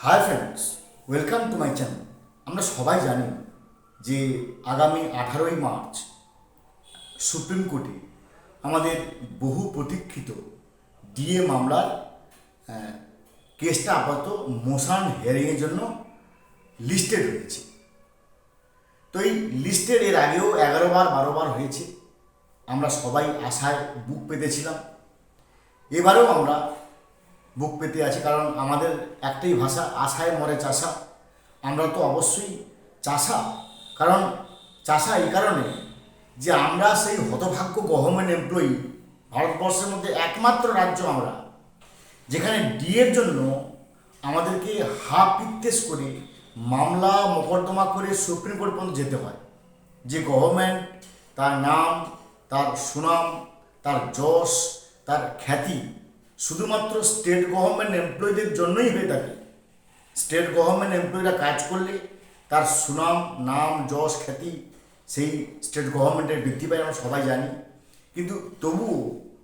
Hi friends welcome to my channel আমরা সবাই জানি যে আগামী আঠারোই মার্চ সুপ্রিম কোর্টে আমাদের বহু প্রতীক্ষিত ডিএ মামলার কেসটা আপাতত মোশন হেয়ারিংয়ের জন্য লিস্টেড হয়েছে তো এই লিস্টেড এর আগেও এগারো বার, বারো বার হয়েছে। আমরা সবাই আশায় বুক পেতেছিলাম। এবারেও আমরা বুক পেতে আছি, কারণ আমাদের একটাই ভাষা, আশায় মরে চাষা। আমরা তো অবশ্যই চাষা, কারণ চাষা এই কারণে যে আমরা সেই হতভাগ্য গভর্নমেন্ট এমপ্লয়ি ভারতবর্ষের মধ্যে একমাত্র রাজ্য আমরা, যেখানে ডিএর জন্য আমাদেরকে হাফ পিত্তেস করে মামলা মোকদ্দমা করে সুপ্রিম কোর্ট পর্যন্ত যেতে হয়। যে গভর্নমেন্ট তার নাম, তার সুনাম, তার যশ, তার খ্যাতি শুধুমাত্র স্টেট গভর্নমেন্ট এমপ্লয়ীদের জন্যই হয়ে থাকে। স্টেট গভর্নমেন্ট এমপ্লয়িরা কাজ করলে তার সুনাম, নাম, যশ, খ্যাতি সেই স্টেট গভর্নমেন্টের বৃদ্ধি পায়, আমরা সবাই জানি। কিন্তু তবুও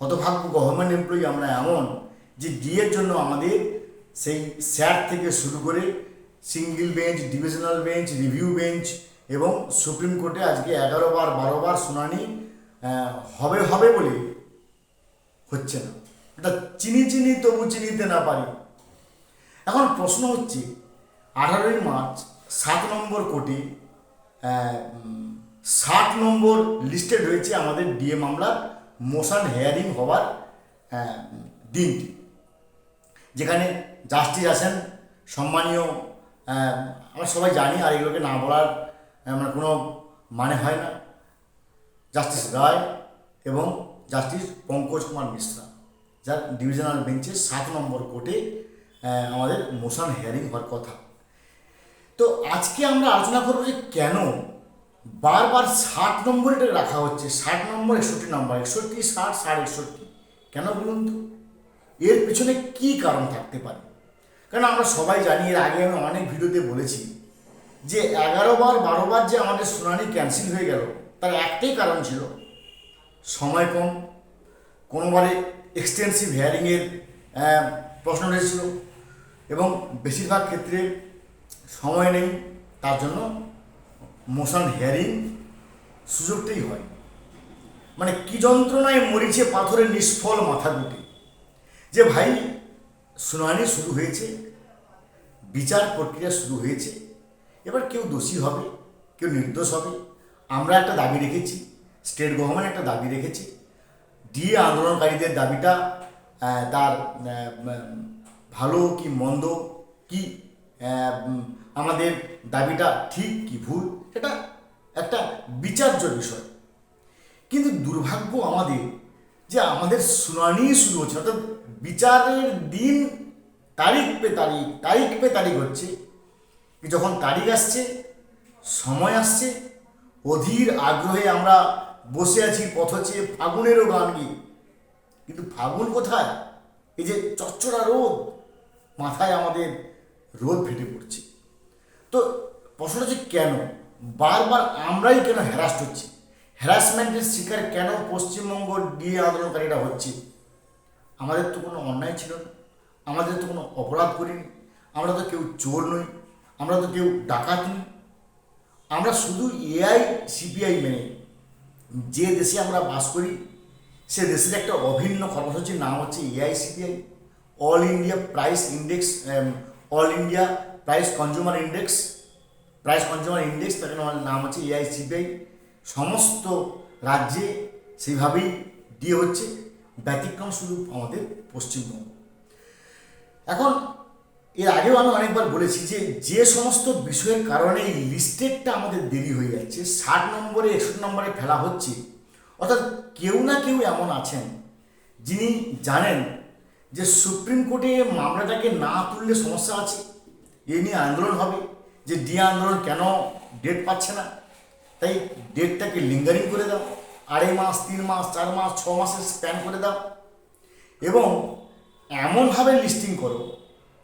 হতভাগ্য গভর্নমেন্ট এমপ্লয়ি আমরা এমন যে ডিএর জন্য আমাদের সেই স্যার থেকে শুরু করে single bench divisional bench review bench এবং সুপ্রিম কোর্টে আজকে এগারো বার, বারো বার শুনানি হবে হবে বলে হচ্ছে না। চিনি চিনি তবু চিনিতে না পারি। এখন প্রশ্ন হচ্ছে, আঠারোই মার্চ সাত নম্বর কোটি ষাট নম্বর লিস্টেড হয়েছে আমাদের ডিএ মামলার মোশন হেয়ারিং হওয়ার দিনটি যেখানে জাস্টিস আছেন, সম্মানীয় আমরা সবাই জানি, আর এগুলোকে না বলার মানে কোনো মানে হয় না। জাস্টিস রায় এবং জাস্টিস পঙ্কজ কুমার মিশ্রা। যার ডিভিশনাল বেঞ্চে সাত নম্বর কোর্টে আমাদের মোশন হেয়ারিং হওয়ার কথা। তো আজকে আমরা আলোচনা করব যে কেন বারবার ষাট নম্বরটা রাখা হচ্ছে। ষাট নম্বর একষট্টি নম্বর। একষট্টি, ষাট ষাট, একষট্টি। কেন বলুন তো? এর পিছনে কি কারণ থাকতে পারে? কারণ আমরা সবাই জানি, এর আগে আমি অনেক ভিডিওতে বলেছি যে এগারো বার, বারো বার যে আমাদের শুনানি ক্যান্সেল হয়ে গেল, তার একটাই কারণ ছিল সময় কম। কোনোবারে এক্সটেন্সিভ হেয়ারিংয়ের প্রশ্ন উঠেছিল এবং বেশিরভাগ ক্ষেত্রে সময় নেই, তার জন্য মোশন হেয়ারিং সুযোগটাই হয়। মানে কি যন্ত্রণায় মরিছে পাথরের নিষ্ফল মাথা গুটি। যে ভাই, শুনানি শুরু হয়েছে, বিচার প্রক্রিয়া শুরু হয়েছে, এবার কেউ দোষী হবে, কেউ নির্দোষ হবে। আমরা একটা দাবি রেখেছি স্টেট গভর্নমেন্ট একটা দাবি রেখেছি ডিএ আন্দোলনকারীদের দাবিটা তার ভালো কি মন্দ, কি আমাদের দাবিটা ঠিক কি ভুল, এটা একটা বিচার্য বিষয়। কিন্তু দুর্ভাগ্য আমাদের যে আমাদের শুনানি শুরু হচ্ছে, অর্থাৎ বিচারের দিন তারিখ পে তারিখ তারিখ পে তারিখ হচ্ছে, যখন তারিখ আসছে, সময় আসছে, অধীর আগ্রহে আমরা বসে আছি, পথ চেয়ে ফাগুনেরও গান গিয়ে। কিন্তু ফাগুন কোথায়? এই যে চচ্চড়া রোদ, মাথায় আমাদের রোদ ফেটে পড়ছে। তো প্রশ্নটা হচ্ছে কেন? বারবার আমরাই কেন হ্যারাস্ট হচ্ছি? হ্যারাসমেন্টের শিকার কেন পশ্চিমবঙ্গ ডিএ আন্দোলনকারীরা হচ্ছে? আমাদের তো কোনো অন্যায় ছিল না। আমাদের তো কোনো অপরাধ করিনি। আমরা তো কেউ চোর নই। আমরা তো কেউ ডাকাত নই। আমরা শুধু এআই সিপিআই মেনে যে দেশে আমরা বাস করি, সে দেশের একটা অভিন্ন কর্মসূচির নাম হচ্ছে AICPI all India price index all India price consumer index price consumer index তার নাম হচ্ছে এআইসিপিআই সমস্ত রাজ্যে সেইভাবেই দিয়ে হচ্ছে, ব্যতিক্রম শুধু আমাদের পশ্চিমবঙ্গ। এখন এর আগেও আমি অনেকবার বলেছি যে যে সমস্ত বিষয়ের কারণে এই লিস্টেডটা আমাদের দেরি হয়ে যাচ্ছে, ষাট নম্বরে একষট্টি নম্বরে ফেলা হচ্ছে, অর্থাৎ কেউ না কেউ এমন আছেন যিনি জানেন যে সুপ্রিম কোর্টে মামলাটাকে না তুললে সমস্যা আছে, এ নিয়ে আন্দোলন হবে, যে ডি আন্দোলন কেন ডেট পাচ্ছে না, তাই ডেটটাকে লিঙ্গারিং করে দাও, আড়াই মাস, তিন মাস, চার মাস, ছ মাসের স্প্যান করে দাও, এবং এমনভাবে লিস্টিং করো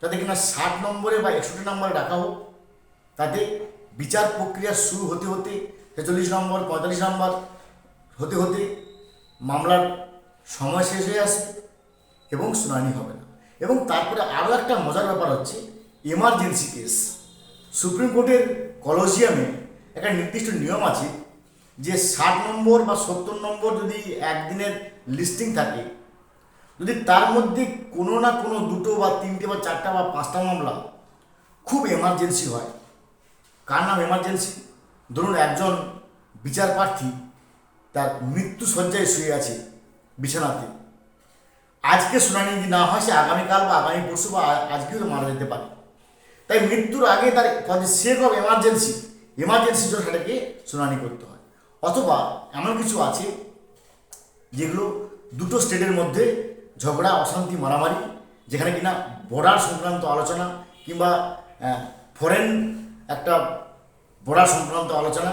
যাতে কিনা ষাট নম্বরে বা একষট্টি নম্বরে ডাকা হোক, তাতে বিচার প্রক্রিয়া শুরু হতে হতে ছেচল্লিশ নম্বর, পঁয়তাল্লিশ নম্বর হতে হতে মামলার সময় শেষ হয়ে আসবে এবং শুনানি হবে না। এবং তারপরে আরও একটা মজার ব্যাপার হচ্ছে এমার্জেন্সি কেস সুপ্রিম কোর্টের কলোজিয়ামে একটা নির্দিষ্ট নিয়ম আছে যে ষাট নম্বর বা সত্তর নম্বর যদি একদিনের লিস্টিং থাকে যদি তার মধ্যে কোনো না কোনো দুটো বা তিনটে বা চারটা বা পাঁচটা মামলা খুব এমার্জেন্সি হয়। কার নাম এমার্জেন্সি ধরুন একজন বিচার প্রার্থী, তার মৃত্যু শয্যায় শুয়ে আছে বিছানাতে। আজকে শুনানি যদি না হয়, সে আগামীকাল বা আগামী পরশু বা আজকেও মারা যেতে পারে। তাই মৃত্যুর আগে তার সেক অফ এমার্জেন্সি এমার্জেন্সি জন্য সেটাকে শুনানি করতে হয়। অথবা এমন কিছু আছে যেগুলো দুটো স্টেটের মধ্যে ঝগড়া, অশান্তি, মারামারি, যেখানে কিনা বর্ডার সংক্রান্ত আলোচনা কিংবা ফরেন একটা বর্ডার সংক্রান্ত আলোচনা,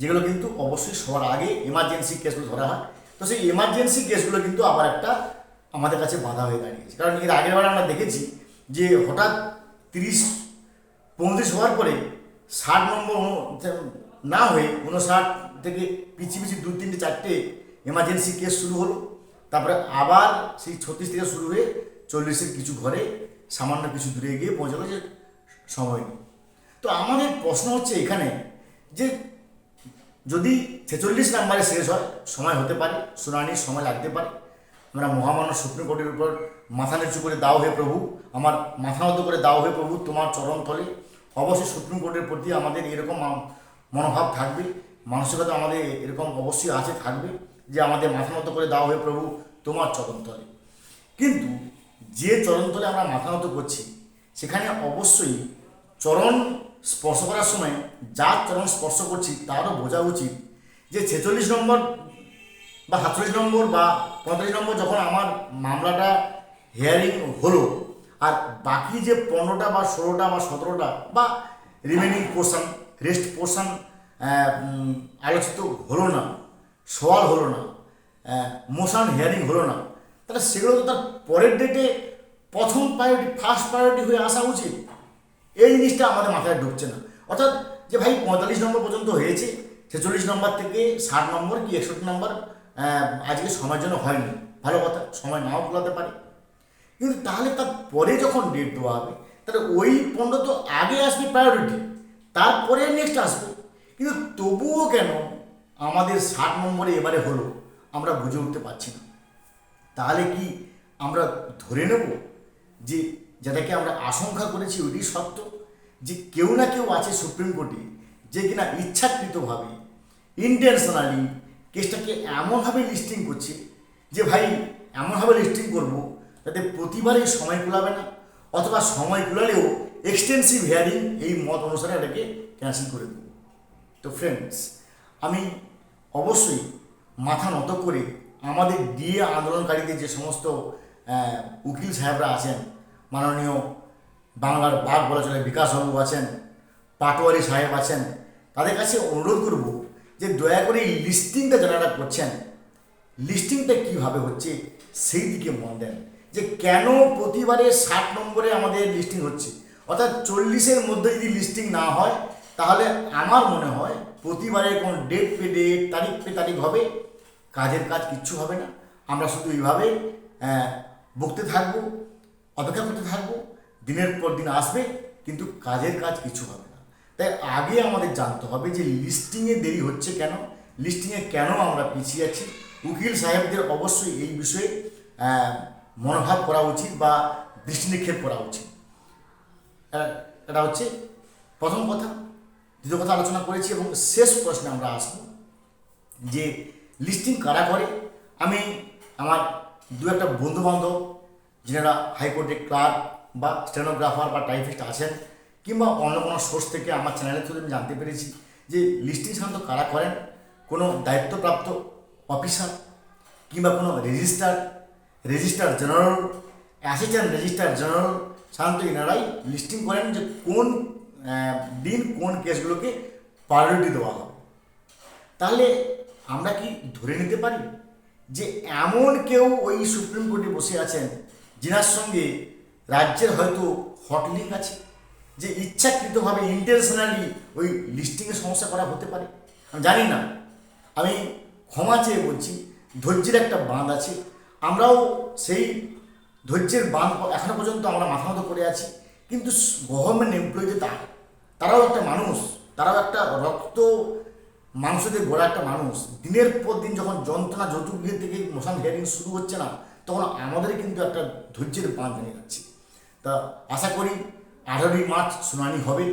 যেগুলো কিন্তু অবশ্যই সবার আগে এমার্জেন্সি কেসগুলো ধরা হয়। তো সেই এমার্জেন্সি কেসগুলো কিন্তু আবার একটা আমাদের কাছে বাধা হয়ে দাঁড়িয়েছে। কারণ এর আগের বার আমরা দেখেছি যে হঠাৎ তিরিশ, পঁয়ত্রিশ হওয়ার পরে ষাট নম্বর না হয়ে উনষাট থেকে পিছিয়ে পিছিয়ে দু তিনটে চারটে এমার্জেন্সি কেস শুরু হলো। তারপরে আবার সেই ছত্রিশ থেকে শুরু হয়ে চল্লিশের কিছু ঘরে সামান্য কিছু দূরে গিয়ে পৌঁছালো যে সময় নেই। তো আমাদের প্রশ্ন হচ্ছে এখানে যে যদি ছেচল্লিশ নাম্বারে শেষ হয়, সময় হতে পারে, শুনানির সময় লাগতে পারে। আমরা মহামান্য সুপ্রিম কোর্টের উপর মাথা নিচু করে দাও হে প্রভু, আমার মাথা নত করে দাও হে প্রভু, তোমার চরণ তলে। অবশ্যই সুপ্রিম কোর্টের প্রতি আমাদের এরকম মনোভাব থাকবে, মানসিকতা আমাদের এরকম অবশ্যই আছে, থাকবে। যে আমাদের মাথা নত করে দাও হে প্রভু, তোমার চরণ তলে। কিন্তু যে চরণতলে আমরা মাথা নত করছি, সেখানে অবশ্যই চরণ স্পর্শ করার সময় যার চরণ স্পর্শ করছি তারও বোঝা উচিত যে ছেচল্লিশ নম্বর বা সাতচল্লিশ নম্বর বা পঁয়তাল্লিশ নম্বর যখন আমার মামলাটা হিয়ারিং হলো, আর বাকি যে পনেরোটা বা ষোলোটা বা সতেরোটা বা রিমেনিং পোর্শন রেস্ট পোর্শন আলোচিত হলো না সওয়াল হলো না মোশন হিয়ারিং হলো না। তাহলে সেগুলো তো তার পরের ডেটে প্রথম প্রায়োরিটি ফার্স্ট প্রায়োরিটি হয়ে আসা উচিত। এই জিনিসটা আমাদের মাথায় ঢুকছে না। অর্থাৎ যে ভাই পঁয়তাল্লিশ নম্বর পর্যন্ত হয়েছে, ছেচল্লিশ নম্বর থেকে ষাট নম্বর কি একষট্টি নম্বর আজকে সময়ের জন্য হয়নি। ভালো কথা, সময় নাও খোলাতে পারে। কিন্তু তাহলে তার পরে যখন ডেট দেওয়া হবে, তাহলে ওই পণ্য তো আগে আসবে প্রায়োরিটি তারপরে নেক্সট আসবে। কিন্তু তবুও কেন আমাদের ষাট নম্বরে এবারে হলো, আমরা বুঝে উঠতে পারছি না। তাহলে কি আমরা ধরে নেব যে যেটাকে আমরা আশঙ্কা করেছি ওইটি সত্য? যে কেউ না কেউ আছে সুপ্রিম কোর্টে যে কিনা ইচ্ছাকৃতভাবে ইন্টেনশনালি কেসটাকে এমনভাবে লিস্টিং করছে যে ভাই, এমনভাবে লিস্টিং করব যাতে প্রতিবারই সময় কুলাবে না, অথবা সময় কুলালেও এক্সটেন্সিভ হেয়ারিং এই মত অনুসারে এটাকে ক্যান্সেল করে দেবো। তো ফ্রেন্ডস আমি অবশ্যই মাথা নত করে আমাদের ডিএ আন্দোলনকারীদের যে সমস্ত উকিল সাহেবরা আছেন, মাননীয় বাংলার বাঘ বলা চলে বিকাশবাবু আছেন, পাটোয়ারি সাহেব আছেন, তাদের কাছে অনুরোধ করব যে দয়া করে এই লিস্টিংটা যারা করছেন লিস্টিংটা কীভাবে হচ্ছে সেই দিকে মন দেন যে কেন প্রতিবারে ষাট নম্বরে আমাদের লিস্টিং হচ্ছে। অর্থাৎ চল্লিশের মধ্যে যদি লিস্টিং না হয় তাহলে আমার মনে হয় প্রতিবারে কোনো ডেট পে ডেট তারিখ পে তারিখ হবে, কাজের কাজ কিচ্ছু হবে না। আমরা শুধু এইভাবে বকতে থাকব, অপেক্ষা করতে থাকব। দিনের পর দিন আসবে, কিন্তু কাজের কাজ কিছু হবে না। তাই আগে আমাদের জানতে হবে যে লিস্টিংয়ে দেরি হচ্ছে কেন লিস্টিংয়ে কেন আমরা পিছিয়ে আছি। উকিল সাহেবদের অবশ্যই এই বিষয়ে মনোভাব করা উচিত বা দৃষ্টি নিক্ষেপ করা উচিত। এটা হচ্ছে প্রথম কথা। দ্বিতীয় কথা আলোচনা করেছি এবং শেষ প্রশ্নে আমরা আসব যে লিস্টিং কারা করে? আমি আমার দু একটা বন্ধু বান্ধব যারা হাইকোর্টের ক্লার্ক বা স্টেনোগ্রাফার বা টাইপিস্ট আছেন, কিংবা অন্য কোনো সোর্স থেকে আমার চ্যানেলের থ্রুতে আমি জানতে পেরেছি যে লিস্টিং সাধারণত কারা করেন? কোনো দায়িত্বপ্রাপ্ত অফিসার কিংবা কোনো register register general assistant register general সাধারণত এনারাই লিস্টিং করেন যে কোন দিন কোন কেসগুলোকে প্রায়োরিটি দেওয়া হবে। তাহলে আমরা কি ধরে নিতে পারি যে এমন কেউ ওই সুপ্রিম কোর্টে বসে আছেন যিনার সঙ্গে রাজ্যের হয়তো হট লিঙ্ক আছে, যে ইচ্ছাকৃতভাবে ইন্টেনশনালি ওই লিস্টিংয়ে সমস্যা করা হতে পারে? আমি জানি না। আমি ক্ষমা চেয়ে বলছি, ধৈর্যের একটা বাঁধ আছে। আমরাও সেই ধৈর্যের বাঁধ এখনও পর্যন্ত আমরা মাথা মতো করে আছি। কিন্তু গভর্নমেন্ট এমপ্লয়িতে তা তারাও একটা মানুষ, তারাও একটা রক্ত মাংস দিয়ে গড়া একটা মানুষ। দিনের পর দিন যখন যন্ত্রণা যৌতুকের থেকে মোশন হিয়ারিং শুরু হচ্ছে না, তখন আমাদের কিন্তু একটা ধৈর্যের বাঁধ ভেঙে যাচ্ছে। তা আশা করি আঠারোই মার্চ শুনানি হবে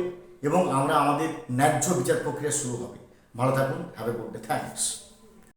এবং আমরা আমাদের ন্যায্য বিচার প্রক্রিয়া শুরু হবে। ভালো থাকুন have a good day thanks